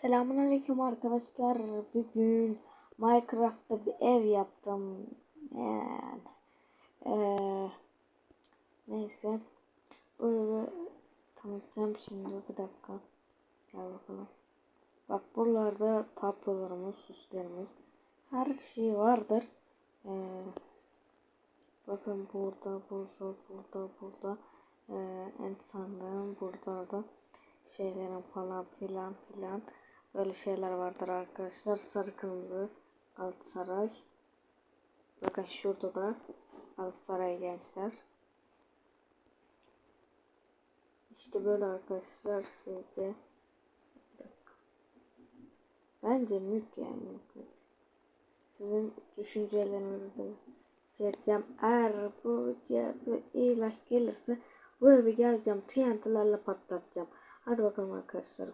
Selamünaleyküm arkadaşlar. Bugün Minecraft'ta bir ev yaptım. Yani, eee, neyse. Böyle tanıtacağım şimdi. Bir dakika. Gel bakalım. Bak buralarda tablolarımız, süslerimiz. Her şey vardır. Eee, bakın burada, burada, burada, burada. Eee en sandığım burada da şeylerin falan filan filan böyle şeyler vardır arkadaşlar. Sarı kırmızı Galatasaray. Bakın şurada da Galatasaray gençler. İşte böyle arkadaşlar sizce. Bence mük yani mük, mük. Sizin düşüncelerinizi de. Eğer bu bu ilah gelirse bu evi geleceğim TNT'lerle patlatacağım. Hadi bakalım arkadaşlar